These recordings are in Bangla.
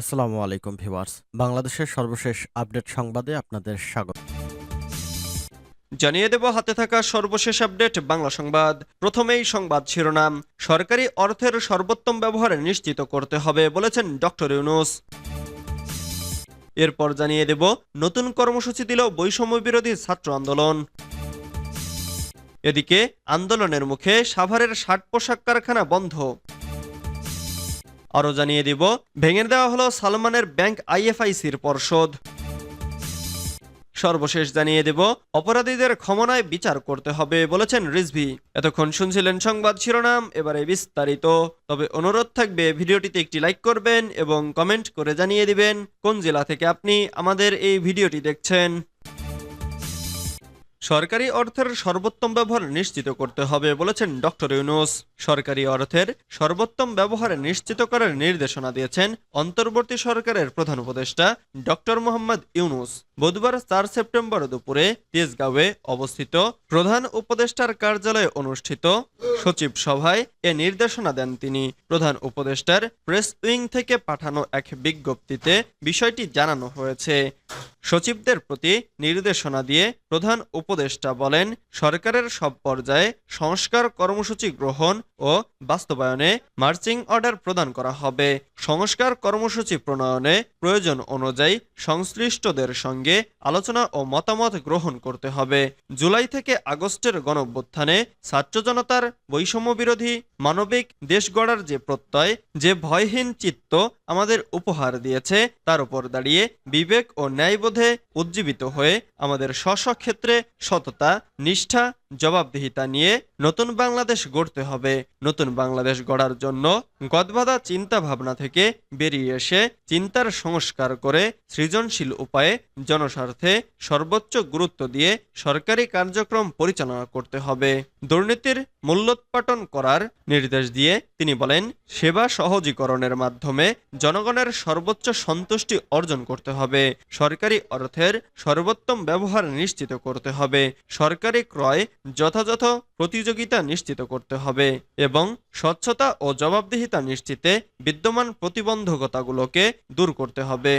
আসসালামু আলাইকুম, ভিউয়ার্স। বাংলাদেশের সর্বশেষ আপডেট সংবাদে আপনাদের স্বাগত। জানিয়ে দেব, হাতে থাকা সর্বশেষ আপডেট, বাংলা সংবাদ। প্রথমেই সংবাদ শিরোনাম। সরকারি অর্থের সর্বোত্তম ব্যবহার নিশ্চিত করতে হবে বলেছেন ডক্টর ইউনুস। এরপর জানিয়ে দেব, নতুন কর্মসূচি দিল বৈষম্য বিরোধী ছাত্র আন্দোলন। এদিকে, আন্দোলনের মুখে সাভারের ষাট পোশাক কারখানা বন্ধ। আরও জানিয়ে দিব। ভেঙে দেওয়া হলো সালমানের ব্যাংক আইএফআইসির পর্ষদ। সর্বশেষ জানিয়ে দেব, অপরাধীদের ক্ষমনায় বিচার করতে হবে বলেছেন রিজভি। এতক্ষণ শুনছিলেন সংবাদ শিরোনাম, এবারে বিস্তারিত। তবে অনুরোধ থাকবে, ভিডিওটিতে একটি লাইক করবেন এবং কমেন্ট করে জানিয়ে দিবেন কোন জেলা থেকে আপনি আমাদের এই ভিডিওটি দেখছেন। সরকারি অর্থের সর্বোত্তম ব্যবহার নিশ্চিত করতে হবে বলেছেন ডক্টর ইউনুস। সরকারি অর্থের সর্বোত্তম ব্যবহার নিশ্চিত করার নির্দেশনা দিয়েছেন অন্তর্বর্তী সরকারের প্রধান উপদেষ্টা ডক্টর মোহাম্মদ ইউনুস। বুধবার চার সেপ্টেম্বর দুপুরে তেজগাঁওয়ে অবস্থিত প্রধান উপদেষ্টার কার্যালয়ে অনুষ্ঠিত সচিব সভায় এ নির্দেশনা দেন তিনি। প্রধান উপদেষ্টার প্রেস উইং থেকে পাঠানো এক বিজ্ঞপ্তিতে বিষয়টি জানানো হয়েছে। সচিবদের প্রতি নির্দেশনা দিয়ে প্রধান উপদেষ্টা বলেন, সরকারের সব পর্যায়ে সংস্কার কর্মসূচি গ্রহণ ও বাস্তবায়নে মার্চিং অর্ডার প্রদান করা হবে। সংস্কার কর্মসূচি প্রণয়নে প্রয়োজন অনুযায়ী সংশ্লিষ্টদের সঙ্গে আলোচনা ও মতামত গ্রহণ করতে হবে। জুলাই থেকে আগস্টের গণঅভ্যুত্থানে ছাত্র জনতার বৈষম্য বিরোধী মানবিক দেশ গড়ার যে প্রত্যয়, যে ভয়হীন চিত্ত আমাদের উপহার দিয়েছে, তার উপর দাঁড়িয়ে বিবেক ও ন্যায়বোধে উজ্জীবিত হয়ে আমাদের স্ব ক্ষেত্রে সততা নিষ্ঠা জবাবদিহিতা নিয়ে নতুন বাংলাদেশ গড়তে হবে। নতুন বাংলাদেশ গড়ার জন্য গদবাধা চিন্তা ভাবনা থেকে বেরিয়ে এসে চিন্তার সংস্কার করে সৃজনশীল উপায়ে জনস্বার্থে সর্বোচ্চ গুরুত্ব দিয়ে সরকারি কার্যক্রম পরিচালনা করতে হবে। দুর্নীতির মূল্যোৎপাটন করার নির্দেশ দিয়ে তিনি বলেন, সেবা সহজীকরণের মাধ্যমে জনগণের সর্বোচ্চ সন্তুষ্টি অর্জন করতে হবে। সরকারি অর্থের সর্বোত্তম ব্যবহার নিশ্চিত করতে হবে। সরকারি ক্রয় যথাযথ প্রতিযোগিতা নিশ্চিত করতে হবে এবং স্বচ্ছতা ও জবাবদিহিতা নিশ্চিতে বিদ্যমান প্রতিবন্ধকতাগুলোকে দূর করতে হবে।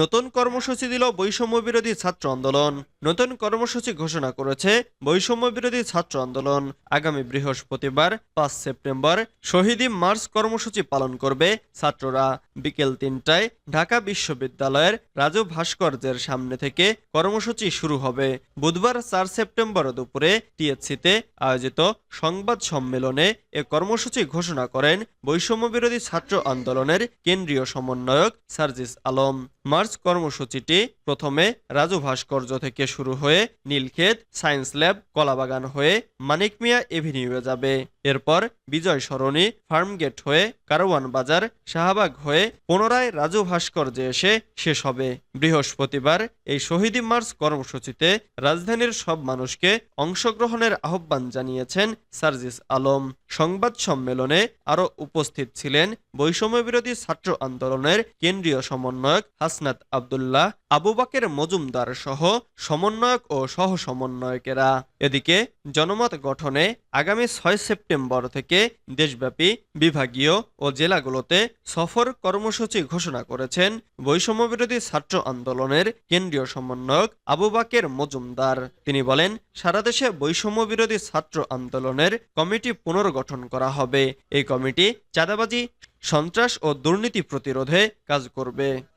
নতুন কর্মসূচি দিল বৈষম্য বিরোধী ছাত্র আন্দোলন। নতুন কর্মসূচি ঘোষণা করেছে বৈষম্য বিরোধী ছাত্র আন্দোলন। আগামী বৃহস্পতিবার, পাঁচ সেপ্টেম্বর, শহীদি মার্চ কর্মসূচি পালন করবে ছাত্ররা। বিকেল তিনটায় ঢাকা বিশ্ববিদ্যালয়ের রাজু ভাস্কর্যের সামনে থেকে কর্মসূচি শুরু হবে। বুধবার চার সেপ্টেম্বর দুপুরে টিএসসিতে আয়োজিত সংবাদ সম্মেলনে এ কর্মসূচি ঘোষণা করেন বৈষম্য বিরোধী ছাত্র আন্দোলনের কেন্দ্রীয় সমন্বয়ক সার্জিস আলম। মার্চ কর্মসূচিটি প্রথমে রাজু ভাস্কর্য থেকে শুরু হয়ে নীলক্ষেত সায়েন্স ল্যাব, কলাবাগান হয়ে মানিক মিয়া এভিনিউয়ে যাবে। এরপর বিজয় সরণি, ফার্মগেট হয়ে কারওয়ান বাজার, শাহবাগ হয়ে পুনরায় রাজু ভাস্কর্যে এসে শেষ হবে। বৃহস্পতিবার এই শহীদি মার্চ কর্মসূচিতে রাজধানীর সব মানুষকে অংশগ্রহণের আহ্বান জানিয়েছেন সার্জিস আলম। সংবাদ সম্মেলনে আরও উপস্থিত ছিলেন বৈষম্য বিরোধী ছাত্র আন্দোলনের কেন্দ্রীয় সমন্বয়ক হাসনাত আবদুল্লাহ, আবু বাকের মজুমদার সহ সমন্বয়ক ও সহ সমন্বয়কেরা এদিকে জনমত গঠনে আগামী ছয় সেপ্টেম্বর থেকে দেশব্যাপী বিভাগীয় ও জেলাগুলোতে সফর কর্মসূচি ঘোষণা করেছেন বৈষম্য বিরোধী ছাত্র আন্দোলনের কেন্দ্রীয় সমন্বয়ক আবু বাকের মজুমদার। তিনি বলেন, সারা দেশে বৈষম্য বিরোধী ছাত্র আন্দোলনের কমিটি পুনর্গঠন করা হবে। এই কমিটি চাঁদাবাজি, সন্ত্রাস ও দুর্নীতি প্রতিরোধে কাজ করবে।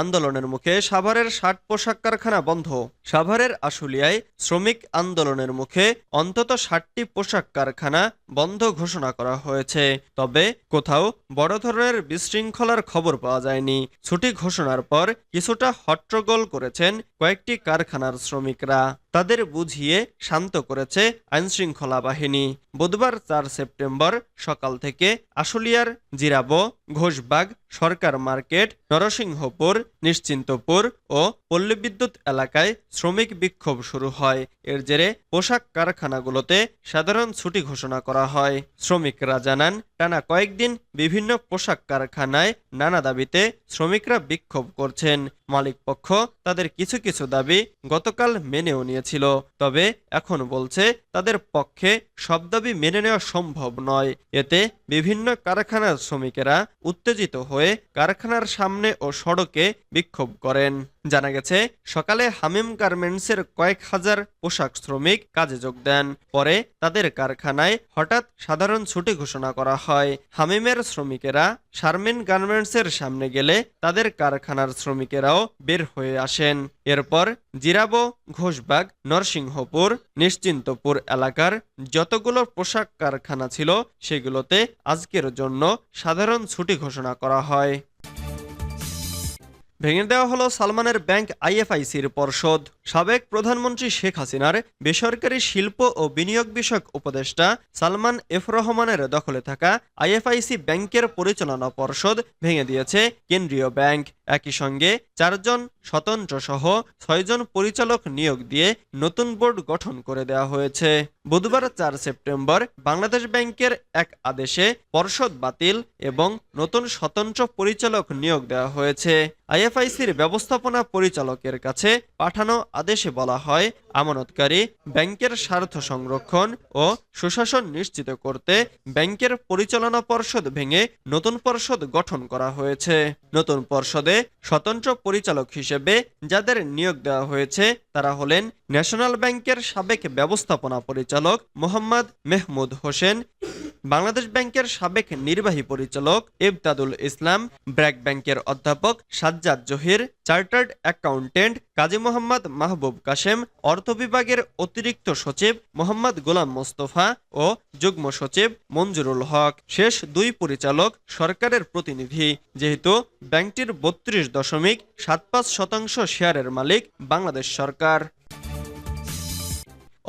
আন্দোলনের মুখে সাভারের ষাট পোশাক কারখানা বন্ধ। সাভারের আশুলিয়ায় শ্রমিক আন্দোলনের মুখে অন্তত ষাটটি পোশাক কারখানা বন্ধ ঘোষণা করা হয়েছে। তবে কোথাও বড় ধরনের বিশৃঙ্খলার খবর পাওয়া যায়নি। ছুটি ঘোষণার পর কিছুটা হট্টগোল করেছেন কয়েকটি কারখানার শ্রমিকরা। তাদের বুঝিয়ে শান্ত করেছে আইনশৃঙ্খলা বাহিনী। বুধবার চার সেপ্টেম্বর সকাল থেকে আশুলিয়ার জিরাবো, ঘোষবাগ, সরকার মার্কেট, নরসিংহপুর, নিশ্চিন্তপুর ও পল্লী বিদ্যুৎ এলাকায় শ্রমিক বিক্ষোভ শুরু হয়। এর জেরে পোশাক কারখানাগুলোতে সাধারণ ছুটি ঘোষণা করা হয়। শ্রমিকরা জানান টানা কয়েকদিন বিভিন্ন পোশাক কারখানায় নানা দাবিতে শ্রমিকরা বিক্ষোভ করছেন। মালিকপক্ষ তাদের কিছু কিছু দাবি গতকাল মেনেও নিয়েছিল, তবে এখন বলছে তাদের পক্ষে সব দাবি মেনে নেওয়া সম্ভব নয়। এতে বিভিন্ন কারখানার শ্রমিকেরা উত্তেজিত হয়ে কারখানার সামনে ও সড়কে বিক্ষোভ করেন। জানা গেছে, সকালে হামিম গার্মেন্টসের কয়েক হাজার পোশাক শ্রমিক কাজে যোগ দেন। পরে তাদের কারখানায় হঠাৎ সাধারণ ছুটি ঘোষণা করা হয়। হামিমের শ্রমিকেরা শারমিন গার্মেন্টসের সামনে গেলে তাদের কারখানার শ্রমিকেরাও বের হয়ে আসেন। এরপর জিরাবো, ঘোষবাগ, নরসিংহপুর, নিশ্চিন্তপুর এলাকার যতগুলো পোশাক কারখানা ছিল, সেগুলোতে আজকের জন্য সাধারণ ছুটি ঘোষণা করা হয়। ভেঙে দেওয়া হলো সালমানের ব্যাংক আইএফআইসির পর্ষদ সাবেক প্রধানমন্ত্রী শেখ হাসিনার বেসরকারি শিল্প ও বিনিয়োগ বিষয়ক উপদেষ্টা সালমান এফ রহমানের দখলে থাকা আইএফআইসি ব্যাংকের পরিচালনা পর্ষদ ভেঙে দিয়েছে কেন্দ্রীয় ব্যাংক। একই সঙ্গে চারজন স্বতন্ত্র সহ ছয়জন পরিচালক নিয়োগ দিয়ে নতুন বোর্ড গঠন করে দেওয়া হয়েছে। বুধবার চার সেপ্টেম্বর বাংলাদেশ ব্যাংকের এক আদেশে পর্ষদ বাতিল এবং নতুন স্বতন্ত্র পরিচালক নিয়োগ দেওয়া হয়েছে। আইএফআইসির ব্যবস্থাপনা পরিচালকের কাছে পাঠানো আদেশে বলা হয়, আমানতকারী ব্যাংকের স্বার্থ সংরক্ষণ ও সুশাসন নিশ্চিত করতে ব্যাংকের পরিচালনা পর্ষদ ভেঙে নতুন পর্ষদ গঠন করা হয়েছে। নতুন পর্ষদে স্বতন্ত্র পরিচালক হিসেবে যাদের নিয়োগ দেওয়া হয়েছে, তারা হলেন ন্যাশনাল ব্যাংকের সাবেক ব্যবস্থাপনা পরিচালক মোহাম্মদ মেহমুদ হোসেন বাংলাদেশ ব্যাংকের সাবেক নির্বাহী পরিচালক ইবতাদুল ইসলাম, ব্র্যাক ব্যাংকের অধ্যাপক সাজ্জাদ জহির, চার্টার্ড অ্যাকাউন্টেন্ট কাজী মোহাম্মদ মাহবুব কাশেম, অর্থ বিভাগের অতিরিক্ত সচিব মোহাম্মদ গোলাম মোস্তফা ও যুগ্ম সচিব মঞ্জুরুল হক। শেষ দুই পরিচালক সরকারের প্রতিনিধি। যেহেতু ব্যাংকটির বত্রিশ দশমিক সাত পাঁচ শতাংশ শেয়ারের মালিক বাংলাদেশ সরকার।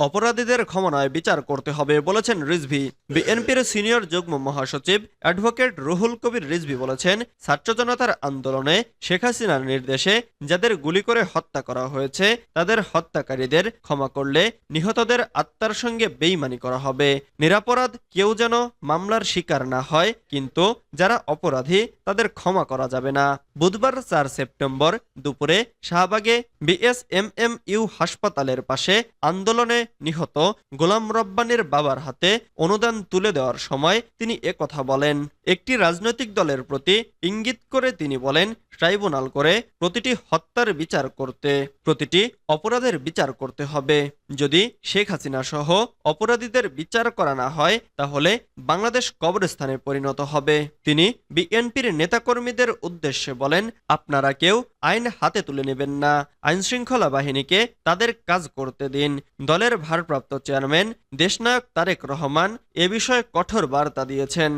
অপরাধীদের ক্ষমতায় বিচার করতে হবে বলেছেন রিজভি। বিএনপির সিনিয়র যুগ্ম মহাসচিব অ্যাডভোকেট রুহুল কবির রিজভি বলেছেন, ছাত্র জনতার আন্দোলনে শেখ হাসিনার নির্দেশে যাদের গুলি করে হত্যা করা হয়েছে, তাদের হত্যাকারীদের ক্ষমা করলে নিহতদের আত্মার সঙ্গে বেইমানি করা হবে। নিরাপরাধ কেউ যেন মামলার শিকার না হয়, কিন্তু যারা অপরাধী তাদের ক্ষমা করা যাবে না। বুধবার চার সেপ্টেম্বর দুপুরে শাহবাগে বিএসএমএমইউ হাসপাতালের পাশে আন্দোলনে নিহত গোলাম রব্বানির বাবার হাতে অনুদান তুলে দেওয়ার সময় তিনি একথা বলেন। একটি রাজনৈতিক দলের প্রতি ইঙ্গিত করে তিনি বলেন, ট্রাইব্যুনাল করে প্রতিটি হত্যার বিচার করতে, প্রতিটি অপরাধের বিচার করতে হবে। যদি শেখ হাসিনা সহ অপরাধীদের বিচার করা না হয়, তাহলে বাংলাদেশ কবরস্থানে পরিণত হবে। তিনি বিএনপির নেতাকর্মীদের উদ্দেশ্যে বলেন, আপনারা কেউ আইন হাতে তুলে নেবেন না। আইন শৃঙ্খলা বাহিনীকে তাদের কাজ করতে দিন। দলের ভারপ্রাপ্ত চেয়ারম্যান দেশনায়ক তারেক রহমান এ বিষয়ে কঠোর বার্তা দিয়েছেন।